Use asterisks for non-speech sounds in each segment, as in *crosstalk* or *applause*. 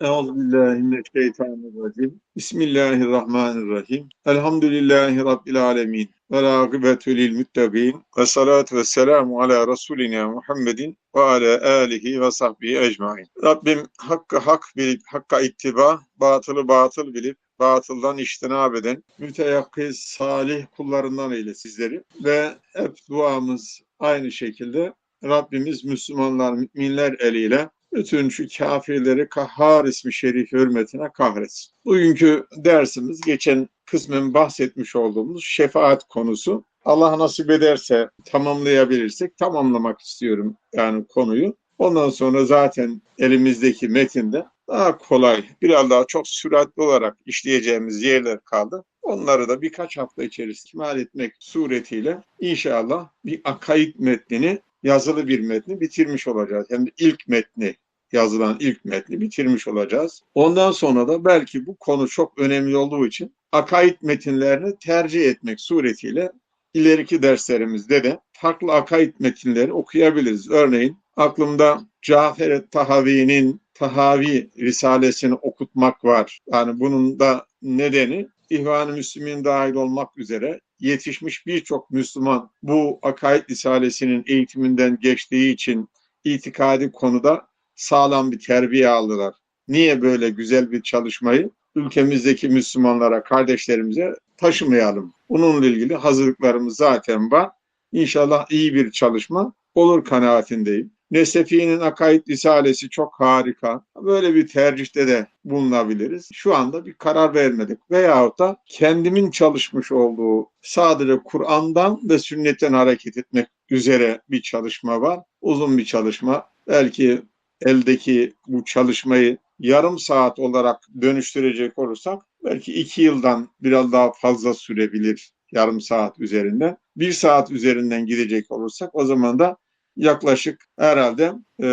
Euzubillahimineşşeytanirracim. Bismillahirrahmanirrahim. Elhamdülillahi Rabbil alemin. Ve râgıbetü lil müttegîn. Ve salatu ve selamu ala Resulina Muhammedin ve ala alihi ve sahbihi ecmain. Rabbim hakkı hak bilip hakka ittiba, batılı batıl bilip batıldan iştinab eden müteyakkiz salih kullarından eyle sizleri ve hep duamız aynı şekilde Rabbimiz Müslümanlar, müminler eliyle bütün şu kafirleri Kahhar ismi şerif hürmetine kahretsin. Bugünkü dersimiz geçen kısmen bahsetmiş olduğumuz şefaat konusu. Allah nasip ederse tamamlayabilirsek tamamlamak istiyorum yani konuyu. Ondan sonra zaten elimizdeki metinde daha kolay, biraz daha çok süratli olarak işleyeceğimiz yerler kaldı. Onları da birkaç hafta içerisinde ikmal etmek suretiyle inşallah bir akaid metnini yazılı bir metni bitirmiş olacağız. Hem de ilk metni yazılan ilk metni bitirmiş olacağız. Ondan sonra da belki bu konu çok önemli olduğu için akaid metinlerini tercih etmek suretiyle ileriki derslerimizde de farklı akaid metinleri okuyabiliriz. Örneğin aklımda Cafer Tahavi'nin Tahavi Risalesini okutmak var. Yani bunun da nedeni İhvan-ı Müslümin dahil olmak üzere yetişmiş birçok Müslüman bu akaid risalesinin eğitiminden geçtiği için itikadi konuda sağlam bir terbiye aldılar. Niye böyle güzel bir çalışmayı ülkemizdeki Müslümanlara, kardeşlerimize taşımayalım? Bununla ilgili hazırlıklarımız zaten var. İnşallah iyi bir çalışma olur kanaatindeyim. Nesefi'nin akaid risalesi çok harika. Böyle bir tercihte de bulunabiliriz. Şu anda bir karar vermedik. Veyahut da kendimin çalışmış olduğu sadece Kur'an'dan ve sünnetten hareket etmek üzere bir çalışma var. Uzun bir çalışma. Belki eldeki bu çalışmayı yarım saat olarak dönüştürecek olursak belki iki yıldan biraz daha fazla sürebilir yarım saat üzerinden. Bir saat üzerinden gidecek olursak o zaman da yaklaşık herhalde e,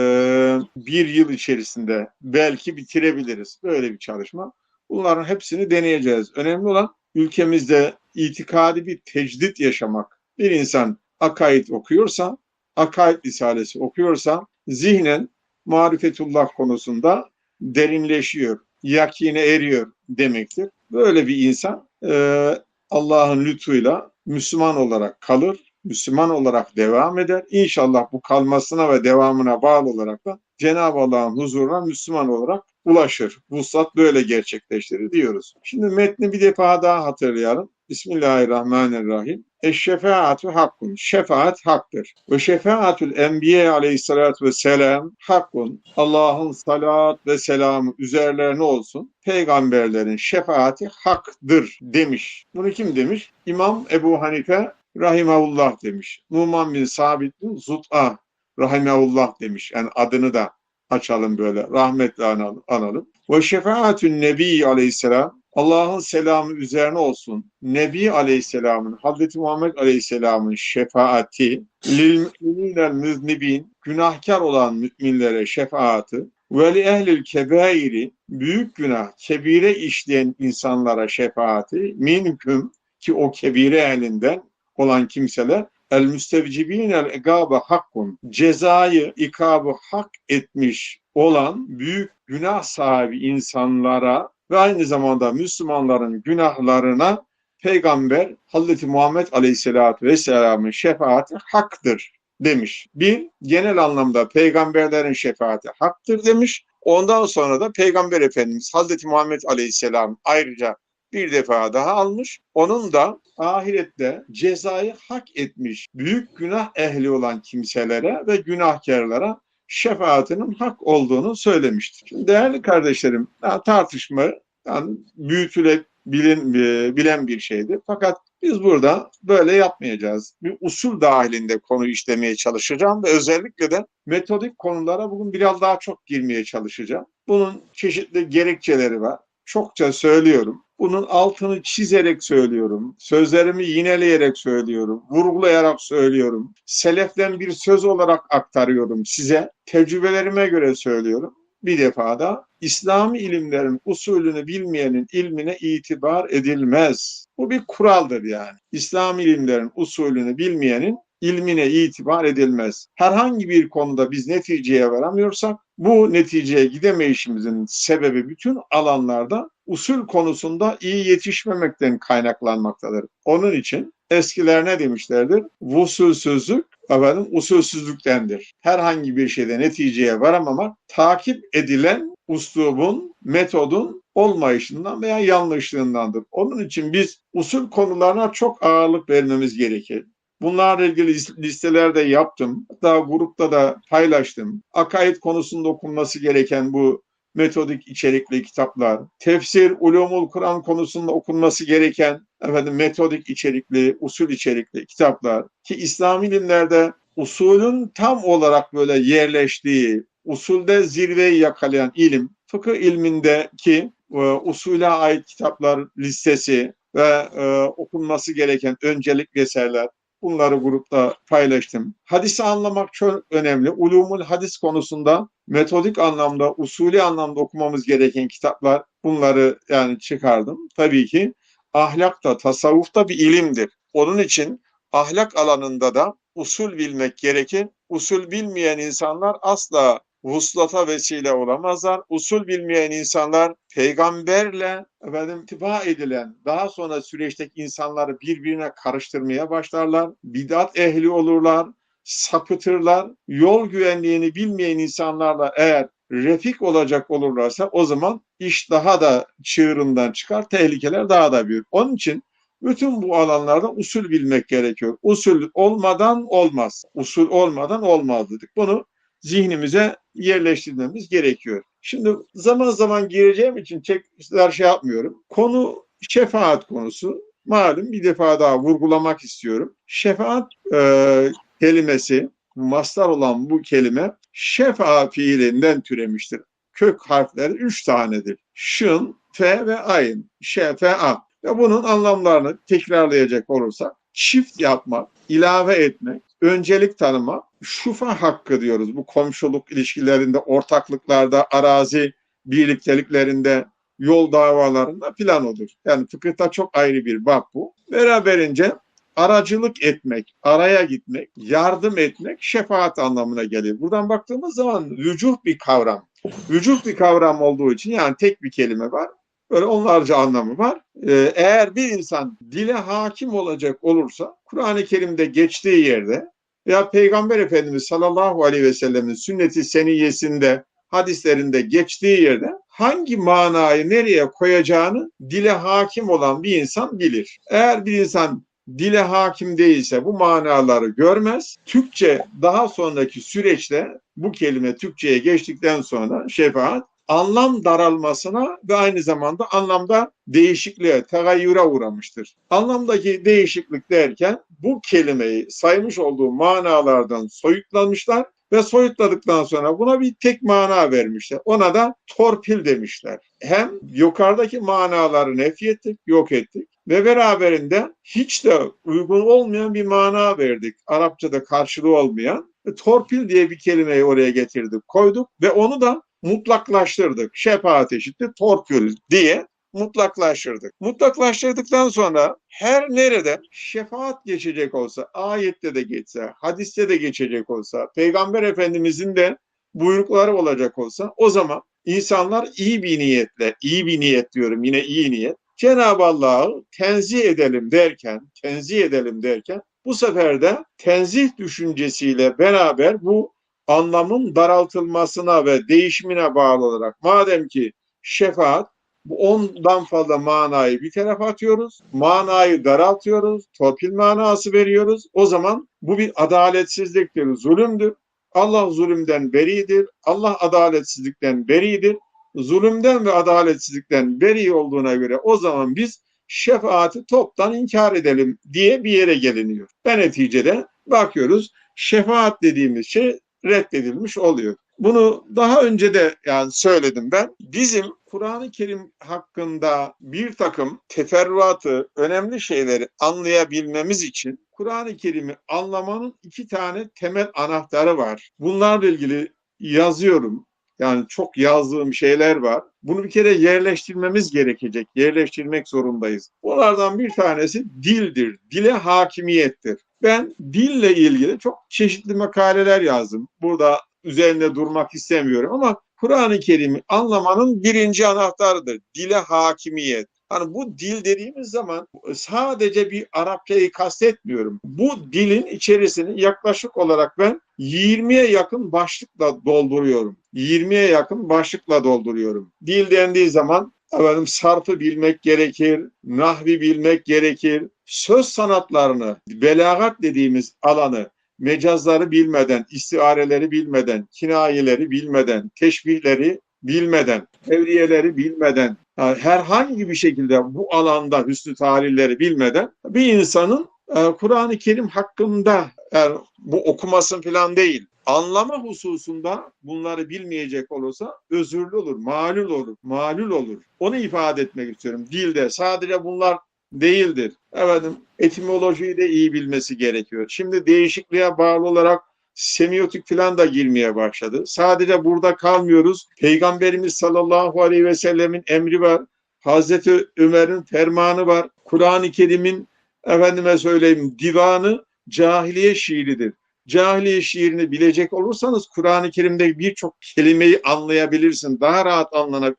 bir yıl içerisinde belki bitirebiliriz böyle bir çalışma. Bunların hepsini deneyeceğiz. Önemli olan ülkemizde itikadi bir tecdit yaşamak. Bir insan akaid okuyorsa, akaid risalesi okuyorsa zihnen marifetullah konusunda derinleşiyor, yakine eriyor demektir. Böyle bir insan e, Allah'ın lütfuyla Müslüman olarak kalır, Müslüman olarak devam eder. İnşallah bu kalmasına ve devamına bağlı olarak da Cenab-ı Allah'ın huzuruna Müslüman olarak ulaşır. Vuslat böyle gerçekleştirir diyoruz. Şimdi metni bir defa daha hatırlayalım. Bismillahirrahmanirrahim. Eşşefaatü hakkun. Şefaat haktır. Ve şefaatül enbiye aleyhissalatü vesselam hakkun. Allah'ın salat ve selamı üzerlerine olsun. Peygamberlerin şefaati haktır demiş. Bunu kim demiş? İmam Ebu Hanife rahimahullah demiş. Numan bin Sabit Zut'a rahimahullah demiş. Yani adını da açalım böyle rahmetle analım. Ve şefaatün nebi aleyhisselam Allah'ın selamı üzerine olsun. Nebi Aleyhisselam'ın, Hazreti Muhammed Aleyhisselam'ın şefaati, lil müminel müznibin, günahkar olan müminlere şefaati, ve li ehlil kebairi, büyük günah, kebire işleyen insanlara şefaati, minkum ki o kebire elinden olan kimseler, el müstevcibin el egabe hakkun, cezayı, ikabı hak etmiş olan büyük günah sahibi insanlara ve aynı zamanda Müslümanların günahlarına Peygamber Hazreti Muhammed Aleyhisselatü Vesselam'ın şefaati haktır demiş. Bir, genel anlamda peygamberlerin şefaati haktır demiş. Ondan sonra da Peygamber Efendimiz Hazreti Muhammed Aleyhisselam ayrıca bir defa daha almış. Onun da ahirette cezayı hak etmiş büyük günah ehli olan kimselere ve günahkarlara şefaatinin hak olduğunu söylemiştir. Şimdi değerli kardeşlerim, tartışma yani büyütüle bilin, e, bilen bir şeydi. Fakat biz burada böyle yapmayacağız. Bir usul dahilinde konu işlemeye çalışacağım ve özellikle de metodik konulara bugün biraz daha çok girmeye çalışacağım. Bunun çeşitli gerekçeleri var. Çokça söylüyorum. Bunun altını çizerek söylüyorum. Sözlerimi yineleyerek söylüyorum. Vurgulayarak söylüyorum. Seleften bir söz olarak aktarıyorum size. Tecrübelerime göre söylüyorum. Bir defa da İslami ilimlerin usulünü bilmeyenin ilmine itibar edilmez. Bu bir kuraldır yani. İslami ilimlerin usulünü bilmeyenin ilmine itibar edilmez. Herhangi bir konuda biz neticeye varamıyorsak bu neticeye gidemeyişimizin sebebi bütün alanlarda usul konusunda iyi yetişmemekten kaynaklanmaktadır. Onun için eskiler ne demişlerdir? Vusulsüzlük efendim, usulsüzlüktendir. Herhangi bir şeyde neticeye varamamak takip edilen uslubun, metodun olmayışından veya yanlışlığındandır. Onun için biz usul konularına çok ağırlık vermemiz gerekir. Bunlarla ilgili listeler de yaptım. Hatta grupta da paylaştım. Akaid konusunda okunması gereken bu metodik içerikli kitaplar, tefsir, ulumul Kur'an konusunda okunması gereken efendim metodik içerikli, usul içerikli kitaplar ki İslam ilimlerde usulün tam olarak böyle yerleştiği, usulde zirveyi yakalayan ilim, fıkıh ilmindeki e, usule ait kitaplar listesi ve e, okunması gereken öncelikli eserler, Bunları grupta paylaştım. Hadisi anlamak çok önemli. Ulumul hadis konusunda metodik anlamda, usulü anlamda okumamız gereken kitaplar bunları yani çıkardım. Tabii ki ahlak da, tasavvuf da bir ilimdir. Onun için ahlak alanında da usul bilmek gerekir. Usul bilmeyen insanlar asla vuslata vesile olamazlar. Usul bilmeyen insanlar peygamberle efendim tiba edilen daha sonra süreçteki insanları birbirine karıştırmaya başlarlar. Bidat ehli olurlar, sapıtırlar. Yol güvenliğini bilmeyen insanlarla eğer refik olacak olurlarsa o zaman iş daha da çığırından çıkar, tehlikeler daha da büyür. Onun için bütün bu alanlarda usul bilmek gerekiyor. Usul olmadan olmaz. Usul olmadan olmaz dedik. Bunu zihnimize yerleştirmemiz gerekiyor. Şimdi zaman zaman gireceğim için tekrar şey yapmıyorum. Konu şefaat konusu. Malum bir defa daha vurgulamak istiyorum. Şefaat e, kelimesi, mastar olan bu kelime şefa fiilinden türemiştir. Kök harfleri üç tanedir. Şın, fe ve ayın. Şefa. Ve bunun anlamlarını tekrarlayacak olursak çift yapmak, ilave etmek, öncelik tanıma, şufa hakkı diyoruz. Bu komşuluk ilişkilerinde, ortaklıklarda, arazi birlikteliklerinde, yol davalarında plan olur. Yani fıkıhta çok ayrı bir bab bu. Beraberince aracılık etmek, araya gitmek, yardım etmek şefaat anlamına gelir. Buradan baktığımız zaman vücuh bir kavram. Vücuh bir kavram olduğu için yani tek bir kelime var. Böyle onlarca anlamı var. Ee, eğer bir insan dile hakim olacak olursa Kur'an-ı Kerim'de geçtiği yerde veya Peygamber Efendimiz sallallahu aleyhi ve sellemin sünneti seniyesinde hadislerinde geçtiği yerde hangi manayı nereye koyacağını dile hakim olan bir insan bilir. Eğer bir insan dile hakim değilse bu manaları görmez. Türkçe daha sonraki süreçte bu kelime Türkçe'ye geçtikten sonra şefaat anlam daralmasına ve aynı zamanda anlamda değişikliğe, tegayyüre uğramıştır. Anlamdaki değişiklik derken bu kelimeyi saymış olduğu manalardan soyutlamışlar ve soyutladıktan sonra buna bir tek mana vermişler. Ona da torpil demişler. Hem yukarıdaki manaları nefy ettik, yok ettik ve beraberinde hiç de uygun olmayan bir mana verdik. Arapçada karşılığı olmayan. Torpil diye bir kelimeyi oraya getirdik, koyduk ve onu da mutlaklaştırdık. Şefaat eşittir torpül diye mutlaklaştırdık. Mutlaklaştırdıktan sonra her nerede şefaat geçecek olsa, ayette de geçse, hadiste de geçecek olsa, Peygamber Efendimizin de buyrukları olacak olsa o zaman insanlar iyi bir niyetle, iyi bir niyet diyorum yine iyi niyet, Cenab-ı Allah'ı tenzih edelim derken, tenzih edelim derken bu sefer de tenzih düşüncesiyle beraber bu anlamın daraltılmasına ve değişimine bağlı olarak madem ki şefaat bu ondan fazla manayı bir tarafa atıyoruz. Manayı daraltıyoruz. Torpil manası veriyoruz. O zaman bu bir adaletsizliktir, zulümdür. Allah zulümden beridir. Allah adaletsizlikten beridir. Zulümden ve adaletsizlikten beri olduğuna göre o zaman biz şefaati toptan inkar edelim diye bir yere geliniyor. Ve neticede bakıyoruz şefaat dediğimiz şey reddedilmiş oluyor. Bunu daha önce de yani söyledim ben. Bizim Kur'an-ı Kerim hakkında bir takım teferruatı, önemli şeyleri anlayabilmemiz için Kur'an-ı Kerim'i anlamanın iki tane temel anahtarı var. Bunlarla ilgili yazıyorum. Yani çok yazdığım şeyler var. Bunu bir kere yerleştirmemiz gerekecek. Yerleştirmek zorundayız. Bunlardan bir tanesi dildir. Dile hakimiyettir. Ben dille ilgili çok çeşitli makaleler yazdım. Burada üzerinde durmak istemiyorum ama Kur'an-ı Kerim'i anlamanın birinci anahtarıdır. Dile hakimiyet. Hani bu dil dediğimiz zaman sadece bir Arapçayı kastetmiyorum. Bu dilin içerisini yaklaşık olarak ben 20'ye yakın başlıkla dolduruyorum. 20'ye yakın başlıkla dolduruyorum. Dil dendiği zaman efendim sarfı bilmek gerekir, nahvi bilmek gerekir. Söz sanatlarını, belagat dediğimiz alanı mecazları bilmeden, istiareleri bilmeden, kinayeleri bilmeden, teşbihleri bilmeden, evriyeleri bilmeden, herhangi bir şekilde bu alanda hüsnü tarihleri bilmeden bir insanın e, Kur'an-ı Kerim hakkında yani bu okumasın falan değil. Anlama hususunda bunları bilmeyecek olursa özürlü olur, malul olur, malul olur. Onu ifade etmek istiyorum. Dilde sadece bunlar değildir. Efendim etimolojiyi de iyi bilmesi gerekiyor. Şimdi değişikliğe bağlı olarak semiotik falan da girmeye başladı. Sadece burada kalmıyoruz. Peygamberimiz sallallahu aleyhi ve sellemin emri var. Hazreti Ömer'in fermanı var. Kur'an-ı Kerim'in efendime söyleyeyim divanı cahiliye şiiridir. Cahiliye şiirini bilecek olursanız Kur'an-ı Kerim'de birçok kelimeyi anlayabilirsin. Daha rahat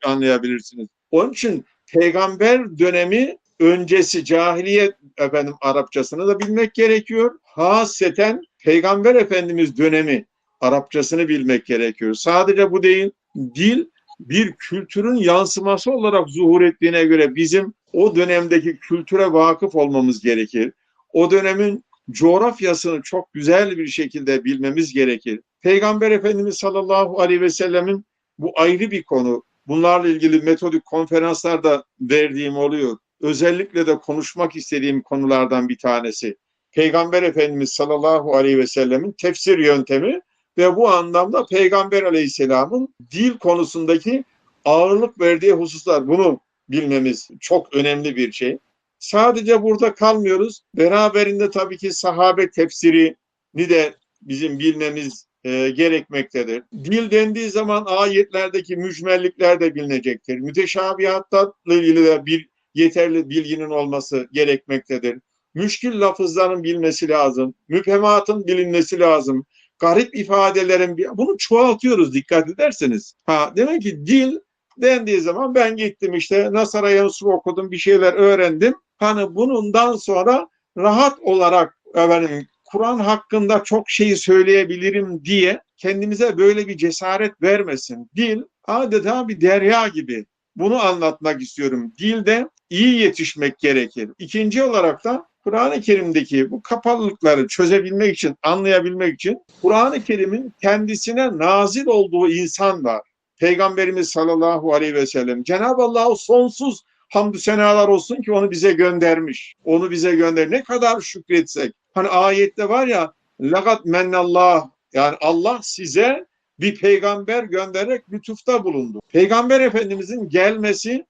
anlayabilirsiniz. Onun için peygamber dönemi öncesi cahiliye efendim Arapçasını da bilmek gerekiyor. Haseten Peygamber Efendimiz dönemi Arapçasını bilmek gerekiyor. Sadece bu değil, dil bir kültürün yansıması olarak zuhur ettiğine göre bizim o dönemdeki kültüre vakıf olmamız gerekir. O dönemin coğrafyasını çok güzel bir şekilde bilmemiz gerekir. Peygamber Efendimiz sallallahu aleyhi ve sellemin bu ayrı bir konu. Bunlarla ilgili metodik konferanslarda verdiğim oluyor. Özellikle de konuşmak istediğim konulardan bir tanesi. Peygamber Efendimiz sallallahu aleyhi ve sellemin tefsir yöntemi ve bu anlamda Peygamber aleyhisselamın dil konusundaki ağırlık verdiği hususlar. Bunu bilmemiz çok önemli bir şey. Sadece burada kalmıyoruz. Beraberinde tabii ki sahabe tefsirini de bizim bilmemiz e, gerekmektedir. Dil dendiği zaman ayetlerdeki mücmellikler de bilinecektir. Müteşabihatla ilgili de bir yeterli bilginin olması gerekmektedir müşkil lafızların bilmesi lazım. Müphematın bilinmesi lazım. Garip ifadelerin bunu çoğaltıyoruz dikkat ederseniz. Ha demek ki dil dendiği zaman ben gittim işte Nasara Yusuf okudum bir şeyler öğrendim. Hani bundan sonra rahat olarak efendim Kur'an hakkında çok şeyi söyleyebilirim diye kendimize böyle bir cesaret vermesin. Dil adeta bir derya gibi. Bunu anlatmak istiyorum. Dilde iyi yetişmek gerekir. İkinci olarak da Kur'an-ı Kerim'deki bu kapalılıkları çözebilmek için, anlayabilmek için Kur'an-ı Kerim'in kendisine nazil olduğu insan var. Peygamberimiz sallallahu aleyhi ve sellem. Cenab-ı Allah'a sonsuz hamdü senalar olsun ki onu bize göndermiş. Onu bize gönder. Ne kadar şükretsek. Hani ayette var ya lagat mennallah yani Allah size bir peygamber göndererek lütufta bulundu. Peygamber Efendimizin gelmesi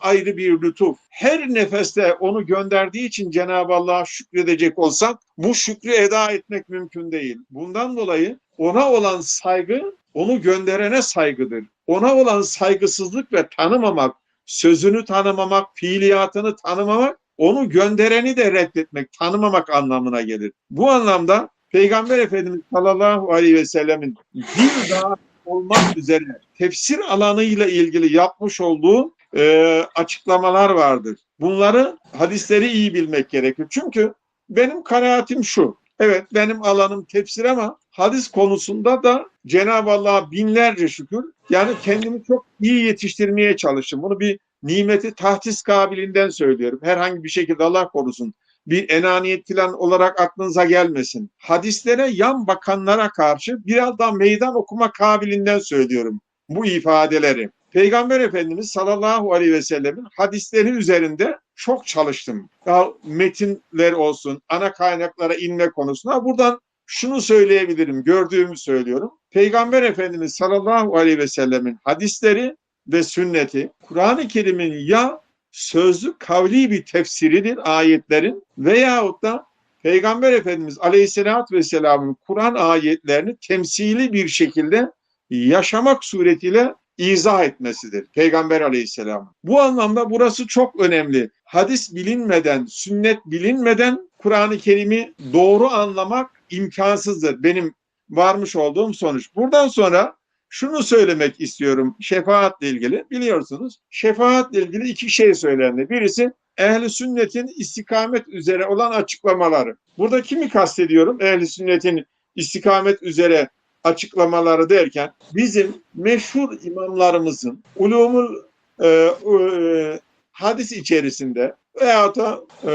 ayrı bir lütuf. Her nefeste onu gönderdiği için Cenab-ı Allah'a şükredecek olsak bu şükrü eda etmek mümkün değil. Bundan dolayı ona olan saygı onu gönderene saygıdır. Ona olan saygısızlık ve tanımamak, sözünü tanımamak, fiiliyatını tanımamak, onu göndereni de reddetmek, tanımamak anlamına gelir. Bu anlamda Peygamber Efendimiz sallallahu aleyhi ve sellemin bir daha olmak üzere tefsir alanıyla ilgili yapmış olduğu e, açıklamalar vardır. Bunları hadisleri iyi bilmek gerekir. Çünkü benim kanaatim şu. Evet benim alanım tefsir ama hadis konusunda da Cenab-ı Allah'a binlerce şükür. Yani kendimi çok iyi yetiştirmeye çalıştım. Bunu bir nimeti tahtis kabilinden söylüyorum. Herhangi bir şekilde Allah korusun bir enaniyet falan olarak aklınıza gelmesin. Hadislere yan bakanlara karşı biraz daha meydan okuma kabilinden söylüyorum bu ifadeleri. Peygamber Efendimiz sallallahu aleyhi ve sellemin hadisleri üzerinde çok çalıştım. Ya metinler olsun, ana kaynaklara inme konusunda buradan şunu söyleyebilirim, gördüğümü söylüyorum. Peygamber Efendimiz sallallahu aleyhi ve sellemin hadisleri ve sünneti Kur'an-ı Kerim'in ya sözlü kavli bir tefsiridir ayetlerin veyahut da Peygamber Efendimiz Aleyhisselatü Vesselam'ın Kur'an ayetlerini temsili bir şekilde yaşamak suretiyle izah etmesidir Peygamber aleyhisselam. Bu anlamda burası çok önemli. Hadis bilinmeden, sünnet bilinmeden Kur'an-ı Kerim'i doğru anlamak imkansızdır. Benim varmış olduğum sonuç. Buradan sonra şunu söylemek istiyorum şefaatle ilgili. Biliyorsunuz şefaatle ilgili iki şey söylendi. Birisi ehli sünnetin istikamet üzere olan açıklamaları. Burada kimi kastediyorum? Ehli sünnetin istikamet üzere açıklamaları derken bizim meşhur imamlarımızın ulumul e, e, hadis içerisinde veyahut da e,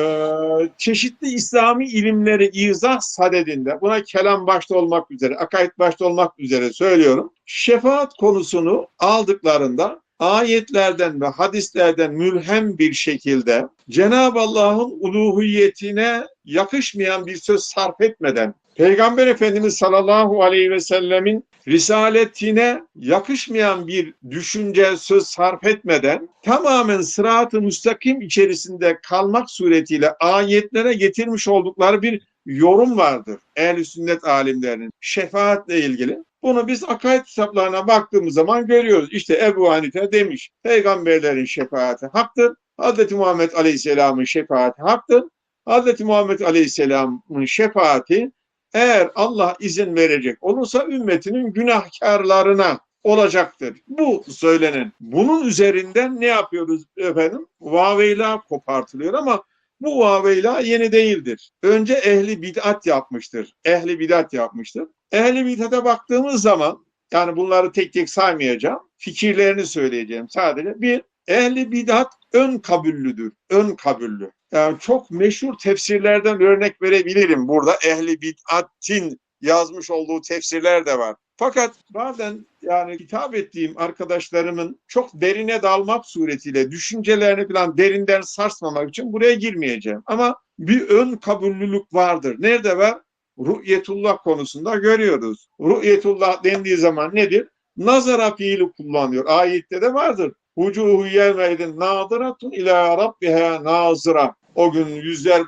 çeşitli İslami ilimleri izah sadedinde buna kelam başta olmak üzere, akaid başta olmak üzere söylüyorum. Şefaat konusunu aldıklarında ayetlerden ve hadislerden mülhem bir şekilde Cenab-ı Allah'ın uluhiyetine yakışmayan bir söz sarf etmeden Peygamber Efendimiz sallallahu aleyhi ve sellemin risaletine yakışmayan bir düşünce, söz sarf etmeden tamamen sırat-ı müstakim içerisinde kalmak suretiyle ayetlere getirmiş oldukları bir yorum vardır. Ehl-i sünnet alimlerinin şefaatle ilgili. Bunu biz akaid kitaplarına baktığımız zaman görüyoruz. İşte Ebu Hanife demiş, peygamberlerin şefaati haktır. Hz. Muhammed Aleyhisselam'ın şefaati haktır. Hz. Muhammed Aleyhisselam'ın şefaati eğer Allah izin verecek olursa ümmetinin günahkarlarına olacaktır. Bu söylenen. Bunun üzerinden ne yapıyoruz efendim? Vaveyla kopartılıyor ama bu vaveyla yeni değildir. Önce ehli bid'at yapmıştır. Ehli bid'at yapmıştır. Ehli bid'ate baktığımız zaman yani bunları tek tek saymayacağım. Fikirlerini söyleyeceğim sadece. Bir, ehli bid'at ön kabüllüdür. Ön kabüllü. Yani çok meşhur tefsirlerden örnek verebilirim. Burada ehli bid'atin yazmış olduğu tefsirler de var. Fakat bazen yani hitap ettiğim arkadaşlarımın çok derine dalmak suretiyle düşüncelerini falan derinden sarsmamak için buraya girmeyeceğim. Ama bir ön kabullülük vardır. Nerede var? Ru'yetullah konusunda görüyoruz. Ru'yetullah dendiği zaman nedir? Nazara fiili kullanıyor. Ayette de vardır. Vucuhu yevmeydin nadiratun ila rabbiha nazıra. O gün yüzler.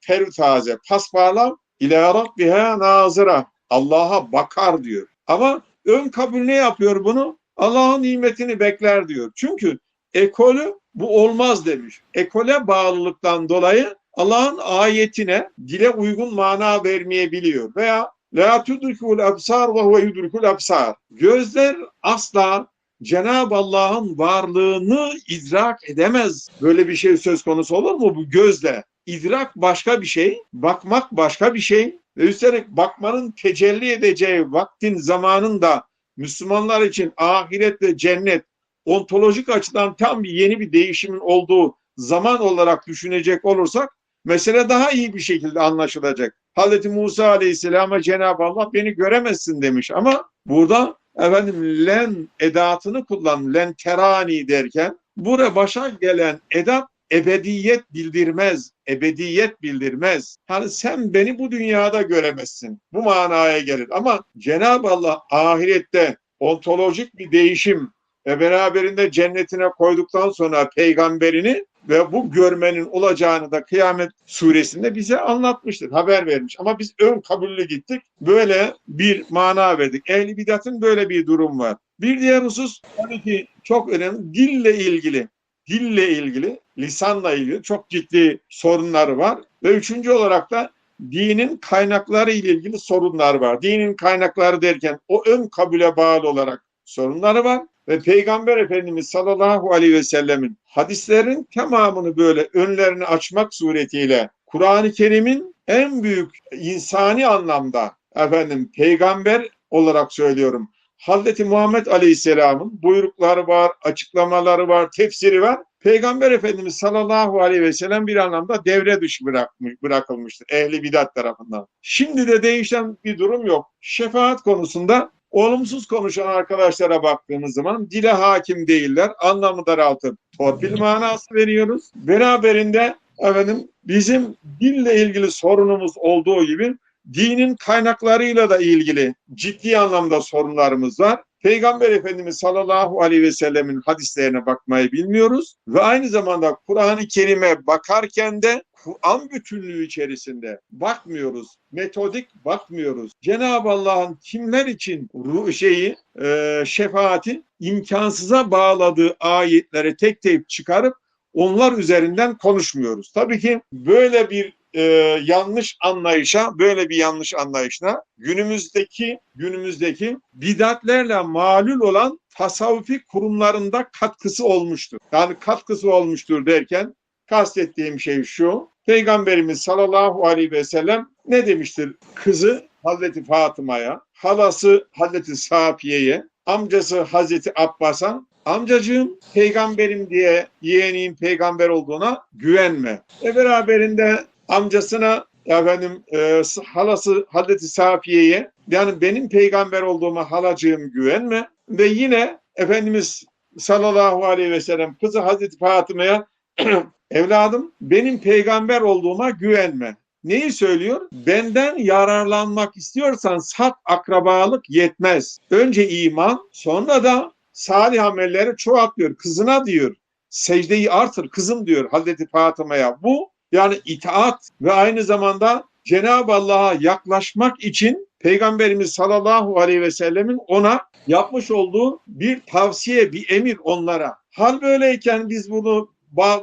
Ferü taze, pasparlam ila rabbiha nazıra. Allah'a bakar diyor. Ama ön kabul ne yapıyor bunu? Allah'ın nimetini bekler diyor. Çünkü ekolü bu olmaz demiş. Ekole bağlılıktan dolayı Allah'ın ayetine dile uygun mana vermeyebiliyor. Veya la tudrikul absar ve huve yudrikul absar. Gözler asla Cenab-ı Allah'ın varlığını idrak edemez. Böyle bir şey söz konusu olur mu bu gözle? İdrak başka bir şey, bakmak başka bir şey ve üstelik bakmanın tecelli edeceği vaktin zamanında Müslümanlar için ahiret ve cennet ontolojik açıdan tam bir yeni bir değişimin olduğu zaman olarak düşünecek olursak mesele daha iyi bir şekilde anlaşılacak. Hazreti Musa Aleyhisselam'a Cenab-ı Allah beni göremezsin demiş ama burada efendim len edatını kullan, len terani derken buraya başa gelen edat ebediyet bildirmez, ebediyet bildirmez. Hani sen beni bu dünyada göremezsin. Bu manaya gelir. Ama Cenab-ı Allah ahirette ontolojik bir değişim ve beraberinde cennetine koyduktan sonra peygamberini ve bu görmenin olacağını da kıyamet suresinde bize anlatmıştır, haber vermiş. Ama biz ön kabullü gittik, böyle bir mana verdik. Ehli bidatın böyle bir durum var. Bir diğer husus tabii ki çok önemli, dille ilgili. Dille ilgili, lisanla ilgili çok ciddi sorunları var. Ve üçüncü olarak da dinin kaynakları ile ilgili sorunlar var. Dinin kaynakları derken o ön kabule bağlı olarak sorunları var ve Peygamber Efendimiz sallallahu aleyhi ve sellemin hadislerin tamamını böyle önlerini açmak suretiyle Kur'an-ı Kerim'in en büyük insani anlamda efendim peygamber olarak söylüyorum. Hazreti Muhammed Aleyhisselam'ın buyrukları var, açıklamaları var, tefsiri var. Peygamber Efendimiz sallallahu aleyhi ve sellem bir anlamda devre dışı bırakmış, bırakılmıştır ehli bidat tarafından. Şimdi de değişen bir durum yok. Şefaat konusunda olumsuz konuşan arkadaşlara baktığımız zaman dile hakim değiller. Anlamı daraltıp torpil manası veriyoruz. Beraberinde efendim bizim dille ilgili sorunumuz olduğu gibi dinin kaynaklarıyla da ilgili ciddi anlamda sorunlarımız var. Peygamber Efendimiz sallallahu aleyhi ve sellemin hadislerine bakmayı bilmiyoruz ve aynı zamanda Kur'an-ı Kerim'e bakarken de Kur'an bütünlüğü içerisinde bakmıyoruz. Metodik bakmıyoruz. Cenab-ı Allah'ın kimler için şeyi, e, şefaati imkansıza bağladığı ayetleri tek tek çıkarıp onlar üzerinden konuşmuyoruz. Tabii ki böyle bir e, yanlış anlayışa, böyle bir yanlış anlayışına günümüzdeki günümüzdeki bidatlerle malul olan tasavvufi kurumlarında katkısı olmuştur. Yani katkısı olmuştur derken kastettiğim şey şu. Peygamberimiz sallallahu aleyhi ve sellem ne demiştir? Kızı Hazreti Fatıma'ya, halası Hazreti Safiye'ye, amcası Hazreti Abbas'a amcacığım peygamberim diye yeğeninin peygamber olduğuna güvenme. Ve beraberinde amcasına efendim e, halası Hazreti Safiye'ye yani benim peygamber olduğuma halacığım güvenme ve yine Efendimiz sallallahu aleyhi ve sellem kızı Hazreti Fatıma'ya *clears throat* evladım benim peygamber olduğuma güvenme. Neyi söylüyor? Benden yararlanmak istiyorsan sat akrabalık yetmez. Önce iman, sonra da salih amelleri çoğalt diyor. Kızına diyor. Secdeyi artır kızım diyor Hazreti Fatıma'ya. Bu yani itaat ve aynı zamanda Cenab-ı Allah'a yaklaşmak için Peygamberimiz sallallahu aleyhi ve sellemin ona yapmış olduğu bir tavsiye, bir emir onlara. Hal böyleyken biz bunu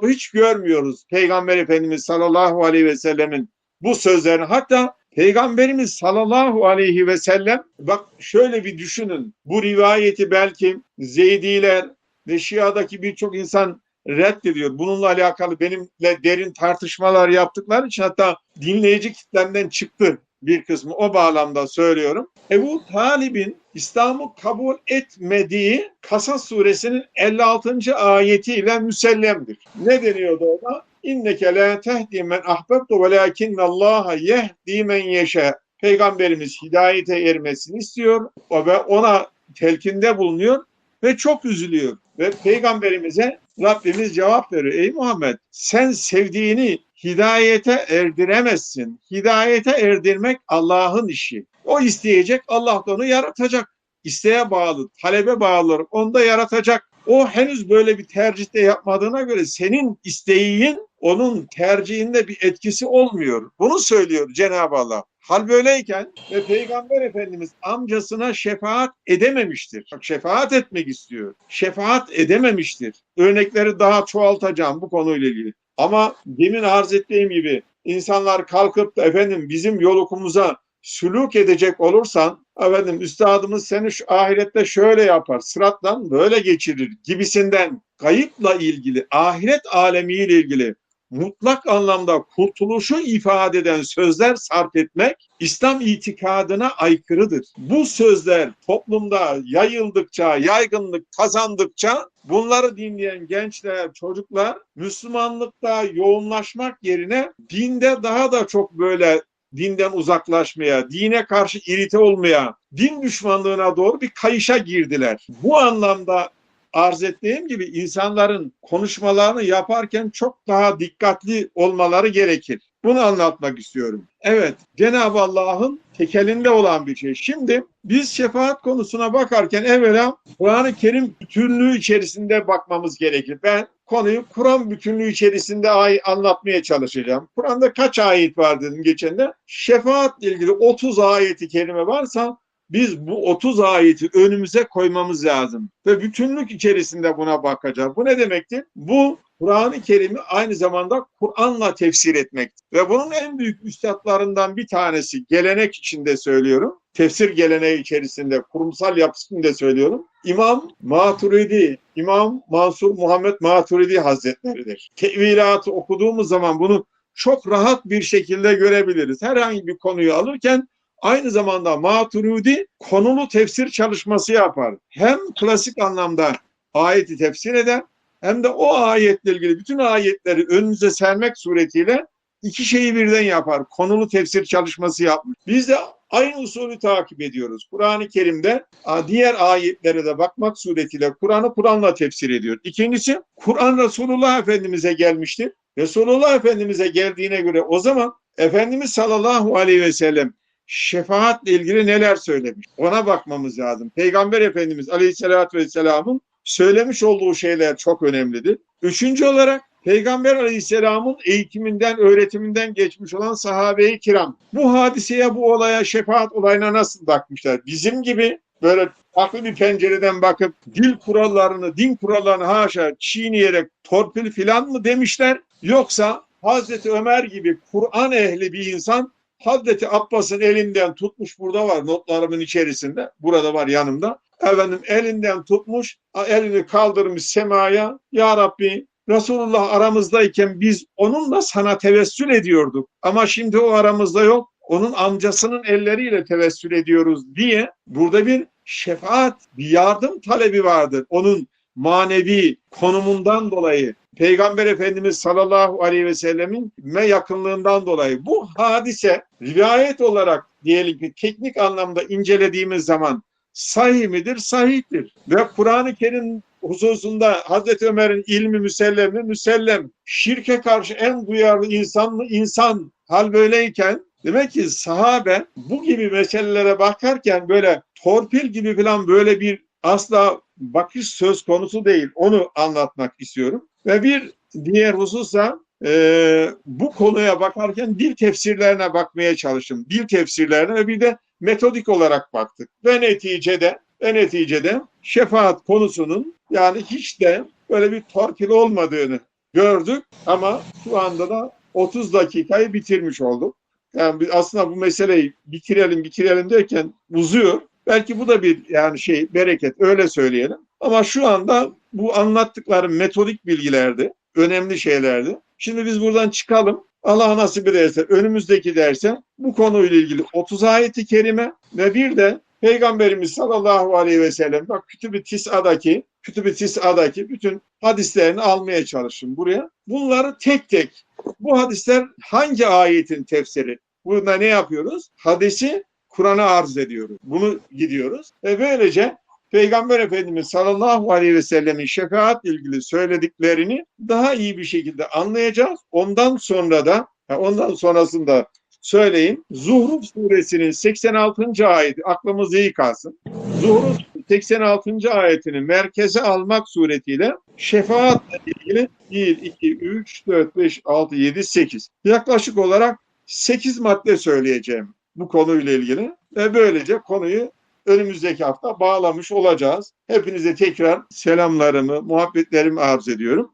hiç görmüyoruz. Peygamber Efendimiz sallallahu aleyhi ve sellemin bu sözlerini. Hatta Peygamberimiz sallallahu aleyhi ve sellem bak şöyle bir düşünün. Bu rivayeti belki Zeydiler ve Şia'daki birçok insan reddediyor. Bununla alakalı benimle derin tartışmalar yaptıkları için hatta dinleyici kitlemden çıktı bir kısmı o bağlamda söylüyorum. Ebu Talib'in İslam'ı kabul etmediği Kasas suresinin 56. ayetiyle müsellemdir. Ne deniyordu ona? İnneke la tehdi men ahbebtu velakinnallaha yehdi men yeşe. Peygamberimiz hidayete ermesini istiyor ve ona telkinde bulunuyor ve çok üzülüyor. Ve peygamberimize Rabbimiz cevap veriyor. Ey Muhammed sen sevdiğini hidayete erdiremezsin. Hidayete erdirmek Allah'ın işi. O isteyecek, Allah da onu yaratacak. İsteğe bağlı, talebe bağlı, onu da yaratacak. O henüz böyle bir tercihte yapmadığına göre senin isteğin onun tercihinde bir etkisi olmuyor. Bunu söylüyor Cenab-ı Allah. Hal böyleyken ve Peygamber Efendimiz amcasına şefaat edememiştir. Bak şefaat etmek istiyor. Şefaat edememiştir. Örnekleri daha çoğaltacağım bu konuyla ilgili. Ama demin arz ettiğim gibi insanlar kalkıp da efendim bizim yolukumuza sülük edecek olursan efendim üstadımız seni şu ahirette şöyle yapar, sırattan böyle geçirir gibisinden kayıpla ilgili, ahiret alemiyle ilgili mutlak anlamda kurtuluşu ifade eden sözler sarf etmek İslam itikadına aykırıdır. Bu sözler toplumda yayıldıkça, yaygınlık kazandıkça bunları dinleyen gençler, çocuklar Müslümanlıkta yoğunlaşmak yerine dinde daha da çok böyle dinden uzaklaşmaya, dine karşı irite olmaya, din düşmanlığına doğru bir kayışa girdiler. Bu anlamda arz ettiğim gibi insanların konuşmalarını yaparken çok daha dikkatli olmaları gerekir. Bunu anlatmak istiyorum. Evet, Cenab-ı Allah'ın tekelinde olan bir şey. Şimdi biz şefaat konusuna bakarken evvela Kur'an-ı Kerim bütünlüğü içerisinde bakmamız gerekir. Ben konuyu Kur'an bütünlüğü içerisinde anlatmaya çalışacağım. Kur'an'da kaç ayet var dedim geçen de. Şefaatle ilgili 30 ayeti kerime varsa biz bu 30 ayeti önümüze koymamız lazım. Ve bütünlük içerisinde buna bakacağız. Bu ne demektir? Bu Kur'an-ı Kerim'i aynı zamanda Kur'an'la tefsir etmektir. Ve bunun en büyük üstadlarından bir tanesi gelenek içinde söylüyorum. Tefsir geleneği içerisinde, kurumsal yapısında söylüyorum. İmam Maturidi, İmam Mansur Muhammed Maturidi Hazretleri'dir. Tevilatı okuduğumuz zaman bunu çok rahat bir şekilde görebiliriz. Herhangi bir konuyu alırken aynı zamanda Maturidi konulu tefsir çalışması yapar. Hem klasik anlamda ayeti tefsir eder hem de o ayetle ilgili bütün ayetleri önünüze sermek suretiyle iki şeyi birden yapar. Konulu tefsir çalışması yapmış. Biz de aynı usulü takip ediyoruz. Kur'an-ı Kerim'de diğer ayetlere de bakmak suretiyle Kur'an'ı Kur'an'la tefsir ediyor. İkincisi Kur'an Resulullah Efendimiz'e gelmiştir. Resulullah Efendimiz'e geldiğine göre o zaman Efendimiz sallallahu aleyhi ve sellem şefaatle ilgili neler söylemiş? Ona bakmamız lazım. Peygamber Efendimiz aleyhissalatü vesselamın söylemiş olduğu şeyler çok önemlidir. Üçüncü olarak Peygamber Aleyhisselam'ın eğitiminden, öğretiminden geçmiş olan sahabe-i kiram. Bu hadiseye, bu olaya, şefaat olayına nasıl bakmışlar? Bizim gibi böyle farklı bir pencereden bakıp dil kurallarını, din kurallarını haşa çiğneyerek torpil filan mı demişler? Yoksa Hazreti Ömer gibi Kur'an ehli bir insan Hazreti Abbas'ın elinden tutmuş burada var notlarımın içerisinde. Burada var yanımda. Efendim elinden tutmuş, elini kaldırmış semaya. Ya Rabbi Resulullah aramızdayken biz onunla sana tevessül ediyorduk. Ama şimdi o aramızda yok. Onun amcasının elleriyle tevessül ediyoruz diye burada bir şefaat, bir yardım talebi vardır. Onun manevi konumundan dolayı Peygamber Efendimiz sallallahu aleyhi ve sellemin me yakınlığından dolayı bu hadise rivayet olarak diyelim ki teknik anlamda incelediğimiz zaman sahih midir? Sahihtir. Ve Kur'an-ı Kerim hususunda Hazreti Ömer'in ilmi müsellem mi? Müsellem. Şirke karşı en duyarlı insan mı? İnsan. Hal böyleyken demek ki sahabe bu gibi meselelere bakarken böyle torpil gibi falan böyle bir asla bakış söz konusu değil. Onu anlatmak istiyorum. Ve bir diğer hususa e, bu konuya bakarken dil tefsirlerine bakmaya çalıştım. Dil tefsirlerine ve bir de metodik olarak baktık. Ve neticede ve neticede şefaat konusunun yani hiç de böyle bir torpil olmadığını gördük ama şu anda da 30 dakikayı bitirmiş olduk. Yani aslında bu meseleyi bitirelim bitirelim derken uzuyor. Belki bu da bir yani şey bereket öyle söyleyelim. Ama şu anda bu anlattıklarım metodik bilgilerdi. Önemli şeylerdi. Şimdi biz buradan çıkalım. Allah nasip ederse önümüzdeki derse bu konuyla ilgili 30 ayeti kerime ve bir de Peygamberimiz sallallahu aleyhi ve sellem bak Kütüb-i Tis'a'daki Kütüb-i Tis'a'daki bütün hadislerini almaya çalışın buraya. Bunları tek tek bu hadisler hangi ayetin tefsiri? Burada ne yapıyoruz? Hadisi Kur'an'a arz ediyoruz. Bunu gidiyoruz. Ve böylece Peygamber Efendimiz sallallahu aleyhi ve sellemin şefaat ilgili söylediklerini daha iyi bir şekilde anlayacağız. Ondan sonra da ondan sonrasında söyleyeyim. Zuhruf suresinin 86. ayeti aklımızı iyi kalsın. Zuhruf 86. ayetini merkeze almak suretiyle şefaatle ilgili 1, 2, 3, 4, 5, 6, 7, 8 yaklaşık olarak 8 madde söyleyeceğim bu konuyla ilgili ve böylece konuyu önümüzdeki hafta bağlamış olacağız. Hepinize tekrar selamlarımı, muhabbetlerimi arz ediyorum.